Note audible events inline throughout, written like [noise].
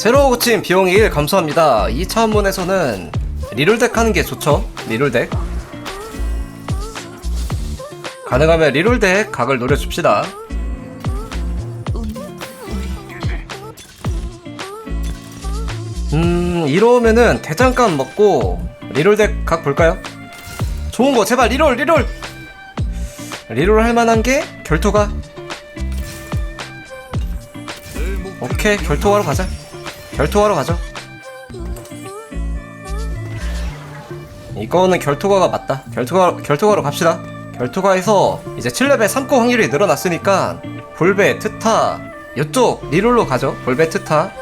새로 고친 비용이 1 감소합니다. 이 차원문에서는 리롤덱 하는 게 좋죠. 리롤덱. 가능하면 리롤덱 각을 노려줍시다. 음, 이러면은 대장간 먹고 리롤덱 각 볼까요? 좋은 거 제발 리롤 리롤. 리롤 할 만한 게 결투가. 오케이 결투하러 가자. 결투하러 가죠 이거는 결투가가 맞다. 결투가 결투가로 갑시다. 결투가에서 이제 7레벨 3코 확률이 늘어났으니까 볼베 트타 이쪽 리롤로 가죠. 볼베 트타.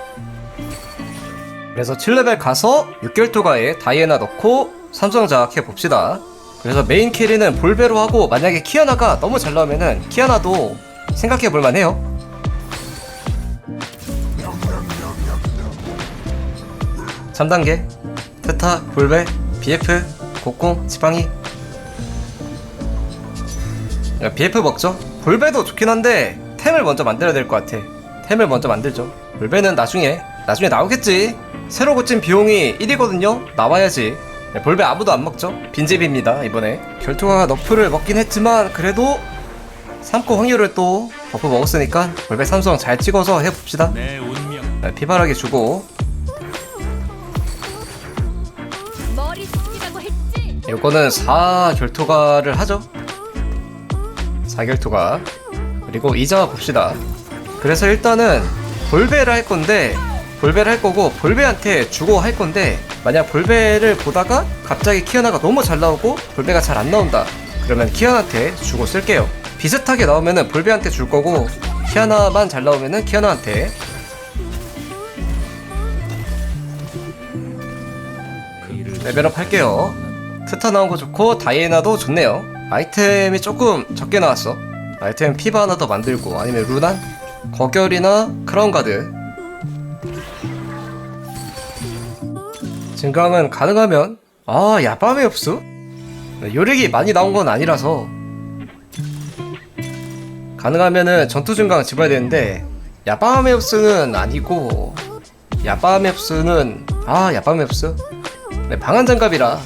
그래서 7레벨 가서 6결투가에 다이애나 넣고 삼성 장악해 봅시다. 그래서 메인 캐리는 볼베로 하고 만약에 키아나가 너무 잘 나오면은 키아나도 생각해 볼 만 해요. 삼단계 테타, 볼베, BF, 곡궁, 지팡이. 야, BF 먹죠? 볼베도 좋긴 한데 템을 먼저 만들어야 될 것 같아. 템을 먼저 만들죠. 볼베는 나중에 나중에 나오겠지. 새로 고친 비용이 1이거든요. 나와야지 네, 볼베 아무도 안 먹죠? 빈집입니다 이번에. 결투가 너프를 먹긴 했지만 그래도 3코 확률을 또 버프 먹었으니까 볼베 삼성 잘 찍어서 해봅시다. 내 운명. 네, 피바라기 주고. 머리 숙이라고 했지? 요거는 4 결투가를 하죠. 4 결투가. 그리고 이자 봅시다. 그래서 일단은 볼베를 할 건데 볼베를 할 거고 볼베한테 주고 할 건데 만약 볼베를 보다가 갑자기 키아나가 너무 잘 나오고 볼베가 잘 안 나온다. 그러면 키아나한테 주고 쓸게요. 비슷하게 나오면은 볼베한테 줄 거고 키아나만 잘 나오면은 키아나한테. 레벨업 할게요. 트타 나온 거 좋고 다이애나도 좋네요. 아이템이 조금 적게 나왔어. 아이템 피바 하나 더 만들고 아니면 루난? 거결이나 크라운 가드 증강은 가능하면 아 야밤의 흡수 요렉이 많이 나온 건 아니라서 가능하면은 전투 증강 집어야 되는데 야밤의 흡수는 아니고 야밤의 흡수는 아 야밤의 흡수 네, 방한 장갑이라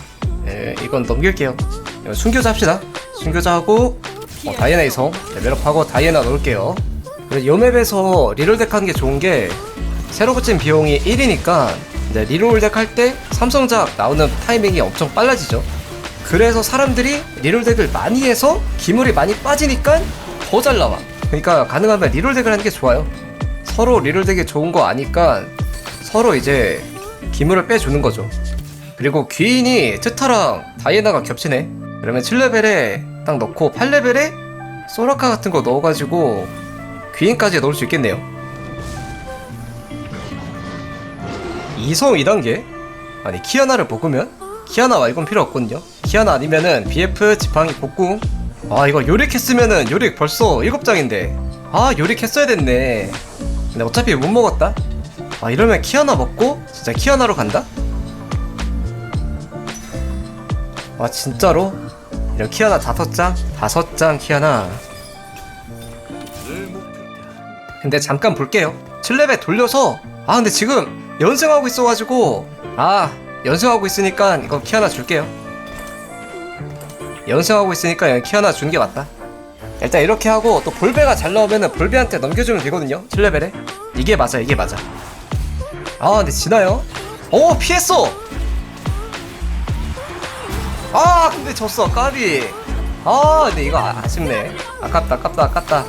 예, 이건 넘길게요. 순교자 합시다. 순교자 하고 어, 다이애나 이성 레벨업하고 다이애나 넣을게요. 요 맵에서 리롤덱 하는 게 좋은 게 새로 붙인 비용이 1이니까 이제 리롤덱 할 때 삼성작 나오는 타이밍이 엄청 빨라지죠. 그래서 사람들이 리롤덱을 많이 해서 기물이 많이 빠지니까 더 잘 나와. 그러니까 가능하면 리롤덱을 하는 게 좋아요. 서로 리롤덱이 좋은 거 아니까 서로 이제 기물을 빼주는 거죠. 그리고 귀인이 트타랑 다이애나가 겹치네. 그러면 7레벨에 딱 넣고 8레벨에 소라카 같은 거 넣어가지고 귀인까지 넣을 수 있겠네요. 이성 2단계? 아니 키아나를 먹으면? 키아나 말곤 필요 없거든요. 키아나 아니면은 BF 지팡이 복궁. 아 이거 요릭 했으면은 요릭 벌써 7장인데. 아 요릭 했어야 됐네. 근데 어차피 못 먹었다. 아 이러면 키아나 먹고 진짜 키아나로 간다? 와 진짜로? 이런 키아나 다섯 장? 다섯 장 키아나 근데 잠깐 볼게요 7레벨 돌려서 아 근데 지금 연승하고 있어가지고 아 연승하고 있으니까 이거 키아나 줄게요. 연승하고 있으니까 그냥 키아나 주는 게 맞다. 일단 이렇게 하고 또 볼베가 잘 나오면은 볼베한테 넘겨주면 되거든요. 7레벨에. 이게 맞아 이게 맞아. 아 근데 지나요? 오 피했어! 아 근데 졌어 까비. 아 근데 이거 아- 아쉽네. 아깝다 아깝다 아깝다.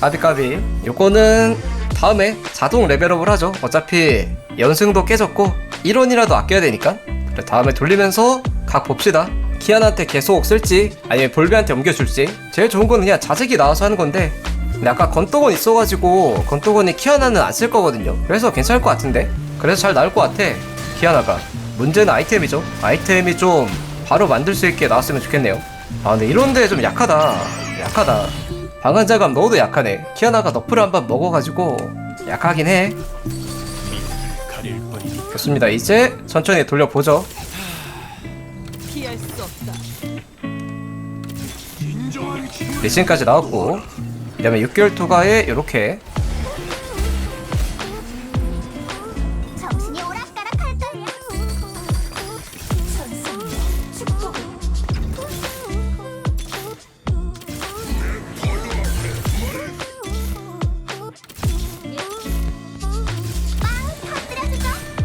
까비 까비. 요거는 다음에 자동 레벨업을 하죠. 어차피 연승도 깨졌고 1원이라도 아껴야 되니까. 그래 다음에 돌리면서 각 봅시다. 키아나한테 계속 쓸지 아니면 볼베한테 옮겨줄지. 제일 좋은 건 그냥 자색이 나와서 하는 건데. 근데 아까 건떡은 있어가지고 건떡은이 키아나는 안 쓸 거거든요. 그래서 괜찮을 것 같은데. 그래서 잘 나올 것 같아 키아나가. 문제는 아이템이죠. 아이템이 좀 바로 만들 수 있게 나왔으면 좋겠네요. 아 근데 이런데 좀 약하다. 약하다 방한자감 넣어도 약하네. 키아나가 너프를 한번 먹어가지고 약하긴 해. 좋습니다. 이제 천천히 돌려보죠. 리신까지 나왔고 그 다음에 6개월 투가에 이렇게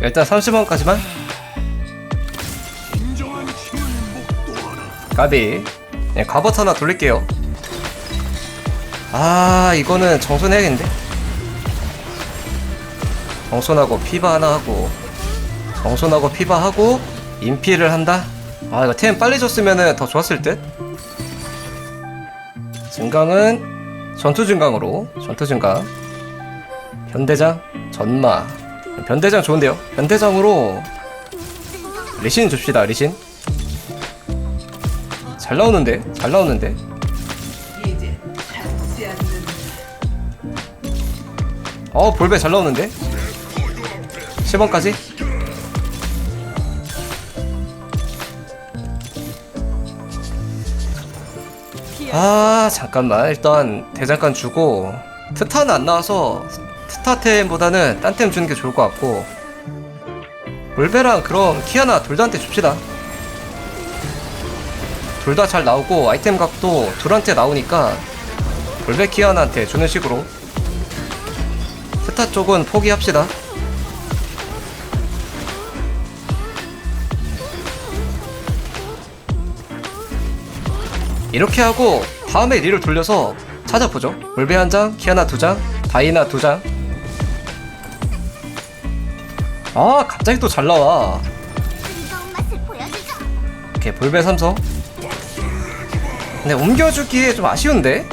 일단 30원까지만. 까비. 네, 갑옷 하나 돌릴게요. 아 이거는 정손해야겠는데? 정손하고 피바 하나 하고 정손하고 피바 하고 인피를 한다? 아 이거 템 빨리 줬으면 더 좋았을 듯. 증강은 전투 증강으로 전투 증강. 변대장 전마 변대장 좋은데요? 변대장으로 리신 줍시다 리신. 잘 나오는데? 잘 나오는데? 어 볼베 잘 나오는데? 10원까지? 아 잠깐만. 일단 대장간 주고 트타는 안 나와서 트타템보다는 딴 템 주는 게 좋을 것 같고 볼베랑 그럼 키아나 둘 다한테 줍시다. 둘 다 잘 나오고 아이템 각도 둘한테 나오니까 볼베 키아나한테 주는 식으로 트타 쪽은 포기합시다. 이렇게 하고 다음에 리를 돌려서 찾아보죠. 볼베 한장 키아나 두장 다이나 두장 아 갑자기 또 잘 나와. 오케이 볼베 삼성. 근데 옮겨주기에 좀 아쉬운데?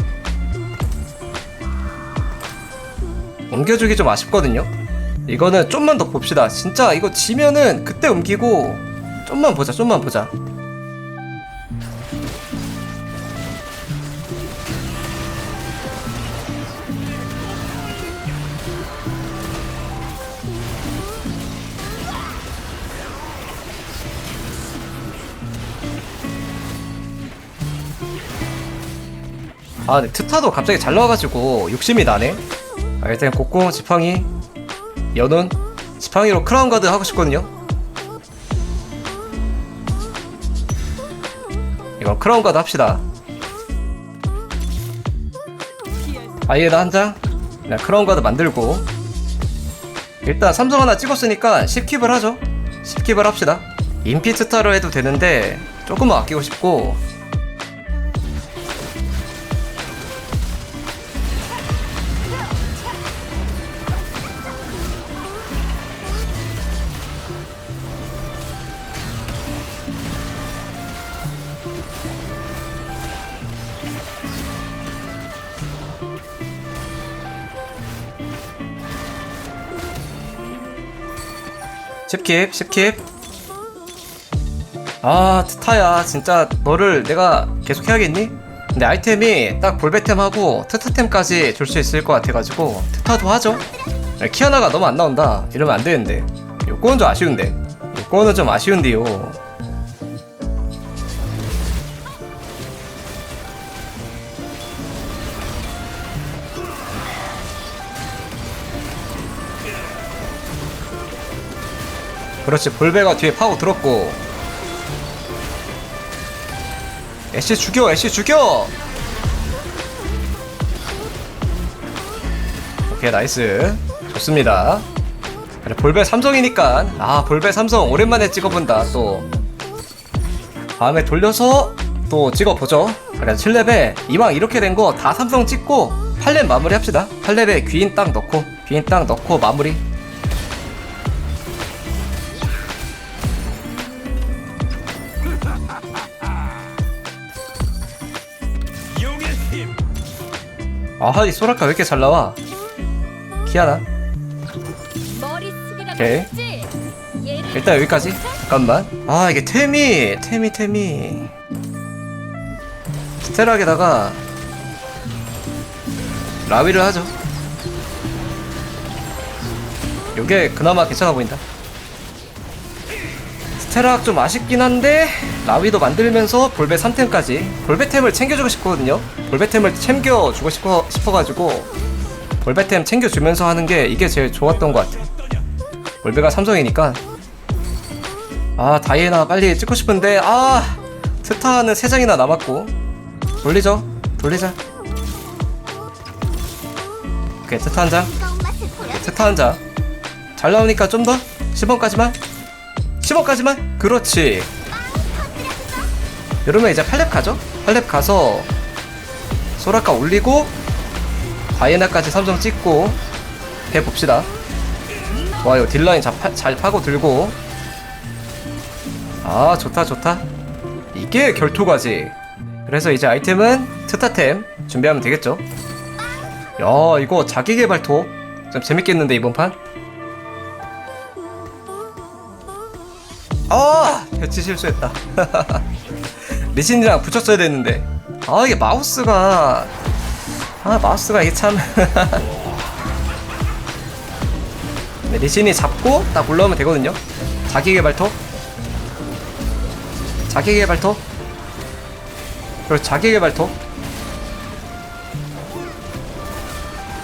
옮겨주기 좀 아쉽거든요? 이거는 좀만 더 봅시다. 진짜 이거 지면은 그때 옮기고 좀만 보자 좀만 보자 아 근데 트타도 갑자기 잘 나와가지고 욕심이 나네. 아, 일단 곡궁 지팡이 연운 지팡이로 크라운 가드 하고 싶거든요. 이건 크라운 가드 합시다. 아이에다 한장? 그냥 크라운 가드 만들고. 일단 삼성 하나 찍었으니까 10킵을 하죠. 10킵을 합시다. 인피 트타로 해도 되는데 조금만 아끼고 싶고 십0킵 10킵. 아 트타야 진짜 너를 내가 계속 해야겠니? 근데 아이템이 딱 볼베템하고 트타템까지 줄 수 있을 것 같아가지고 트타도 하죠. 야, 키아나가 너무 안 나온다. 이러면 안 되는데. 요거는 좀 아쉬운데. 요거는 좀 아쉬운데요 그렇지 볼베가 뒤에 파고 들었고. 애쉬 죽여 애쉬 죽여! 오케이 나이스. 좋습니다. 그래 볼베 삼성이니까. 아 볼베 삼성 오랜만에 찍어본다 또. 다음에 돌려서 또 찍어보죠. 그래 7렙에 이왕 이렇게 된 거 다 삼성 찍고 8렙 마무리 합시다. 8렙에 귀인 딱 넣고 귀인 딱 넣고 마무리 아이 소라카 왜 이렇게 잘 나와? 키아나 오케이. 일단 여기까지. 잠깐만. 아 이게 템이 템이 템이. 스테락에다가 라위를 하죠. 요게 그나마 괜찮아 보인다. 테락 좀 아쉽긴 한데 라위도 만들면서 볼베 3템까지 볼베템을 챙겨주고 싶거든요. 볼베템을 챙겨주고 싶어, 싶어가지고 볼베템 챙겨주면서 하는 게 이게 제일 좋았던 것 같아 볼베가 삼성이니까. 아 다이애나 빨리 찍고 싶은데 아 트타는 3장이나 남았고. 돌리죠? 돌리자. 오케이 트타 한장. 트타 한장. 잘 나오니까 좀 더? 10원까지만? 10원까지만? 그렇지 이러면 이제 8렙 가죠? 8렙 가서 소라카 올리고 다이애나까지 3점 찍고 해봅시다. 좋아요. 딜라인 잘, 파, 잘 파고 들고. 아 좋다 좋다. 이게 결투가지. 그래서 이제 아이템은 트타템 준비하면 되겠죠? 야 이거 자기개발토 좀 재밌겠는데 이번 판. 아! 배치 실수했다 [laughs] 리신이랑 붙였어야 됐는데. 아 이게 마우스가. 아 마우스가 이게 참. [laughs] 네, 리신이 잡고 딱 올라오면 되거든요. 자기개발토. 자기개발토. 그리고 자기개발토.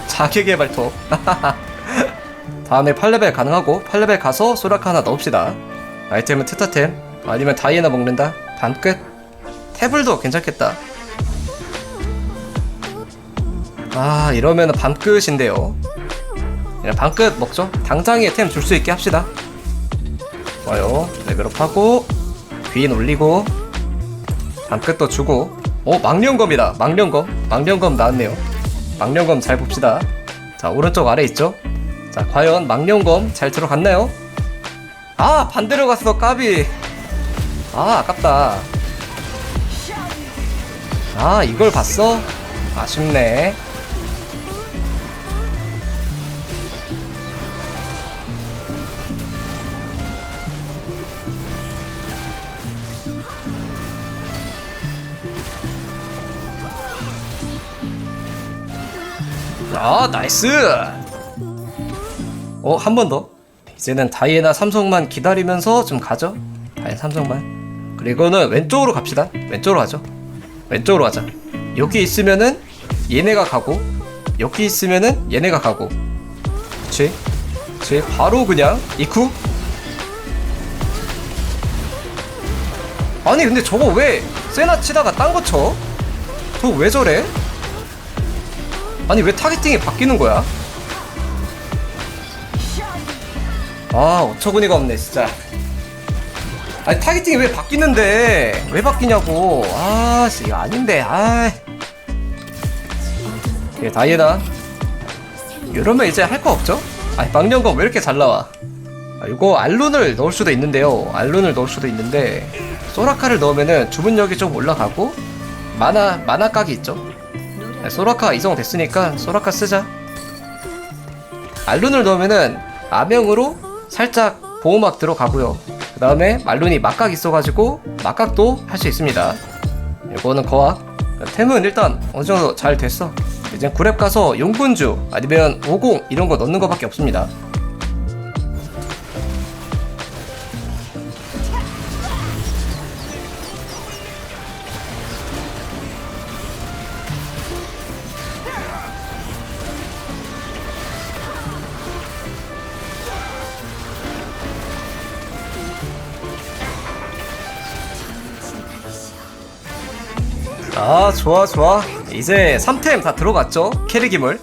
자기개발토. [laughs] 다음에 8레벨 가능하고 8레벨 가서 소라카 하나 넣읍시다. 아이템은 트타템. 아니면 다이애나 먹는다. 반 끝 태블도 괜찮겠다. 아 이러면 반끝인데요. 그냥 반끝 먹죠? 당장에 템 줄 수 있게 합시다. 좋아요. 레벨업하고 귀인 올리고 반끝도 주고. 오 망령검이다. 망령검. 망령검 나왔네요. 망령검 잘 봅시다. 자 오른쪽 아래 있죠? 자 과연 망령검 잘 들어갔나요? 아 반대로 갔어 까비. 아 아깝다 아 이걸 봤어? 아쉽네. 아 나이스! 어 한 번 더. 이제는 다이애나 삼성만 기다리면서 좀 가죠? 다이애나 삼성만. 그리고는 왼쪽으로 갑시다. 왼쪽으로 가죠 왼쪽으로 가자 여기 있으면은 얘네가 가고 여기 있으면은 얘네가 가고 그치 그치 바로 그냥 이쿠 아니 근데 저거 왜 세나 치다가 딴 거 쳐? 저거 왜 저래? 아니 왜 타겟팅이 바뀌는 거야? 아 어처구니가 없네 진짜 아니 타겟팅이 왜 바뀌는데? 왜 바뀌냐고. 아씨 이거 아닌데. 아 예, 다이애나. 이러면 이제 할 거 없죠? 아니 망령검 왜 이렇게 잘 나와? 아, 이거 알룬을 넣을 수도 있는데요. 알룬을 넣을 수도 있는데 소라카를 넣으면은 주문력이 좀 올라가고 마나 마나 각이 있죠? 네, 소라카 이성 됐으니까 소라카 쓰자. 알룬을 넣으면은 아명으로 살짝 보호막 들어가고요 그 다음에 말룬이 막각 있어가지고 막각도 할 수 있습니다. 이거는 거학 템은 일단 어느정도 잘 됐어. 이제 9렙 가서 용군주 아니면 50 이런 거 넣는 거밖에 없습니다 아 좋아 좋아. 이제 3템 다 들어갔죠? 캐릭임을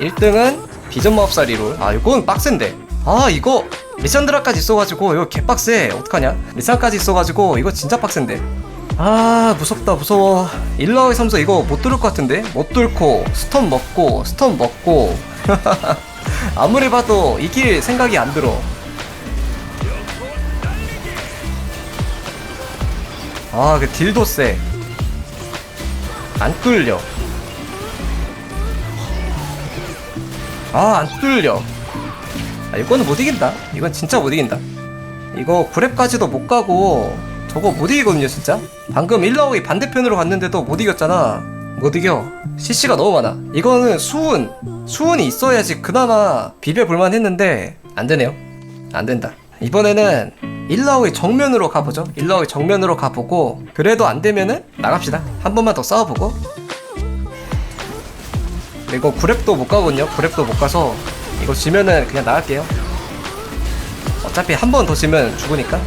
1등은 비전마법사 리롤 아 이건 빡센데. 아 이거 리산드라까지 있어가지고 이거 개빡세. 어떡하냐? 리산까지 있어가지고 이거 진짜 빡센데. 아 무섭다 무서워. 일라의 삼서 이거 못 뚫을 것 같은데? 못 뚫고 스턴 먹고 스턴 먹고. [laughs] 아무리 봐도 이길 생각이 안 들어. 아그 딜도 세 안 뚫려. 아, 안 뚫려. 아, 이거는 못 이긴다. 이건 진짜 못 이긴다. 이거 9렙까지도 못 가고, 저거 못 이기거든요, 진짜. 방금 1라운이 반대편으로 갔는데도 못 이겼잖아. 못 이겨. CC가 너무 많아. 이거는 수은, 수은이 있어야지 그나마 비벼볼만 했는데, 안 되네요. 안 된다. 이번에는 일라오의 정면으로 가보죠. 일라오의 정면으로 가보고 그래도 안 되면은 나갑시다. 한 번만 더 싸워보고. 이거 구랩도 못 가거든요. 구랩도 못 가서 이거 지면은 그냥 나갈게요. 어차피 한 번 더 지면 죽으니까.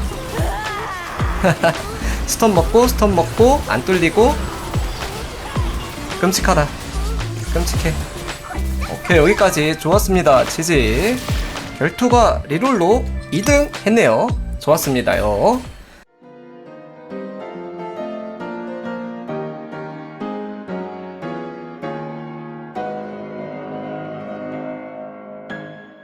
[laughs] 스턴 먹고 스턴 먹고 안 뚫리고. 끔찍하다. 끔찍해. 오케이 여기까지. 좋았습니다 치즈. 결투가 리롤로 2등 했네요. 좋았습니다요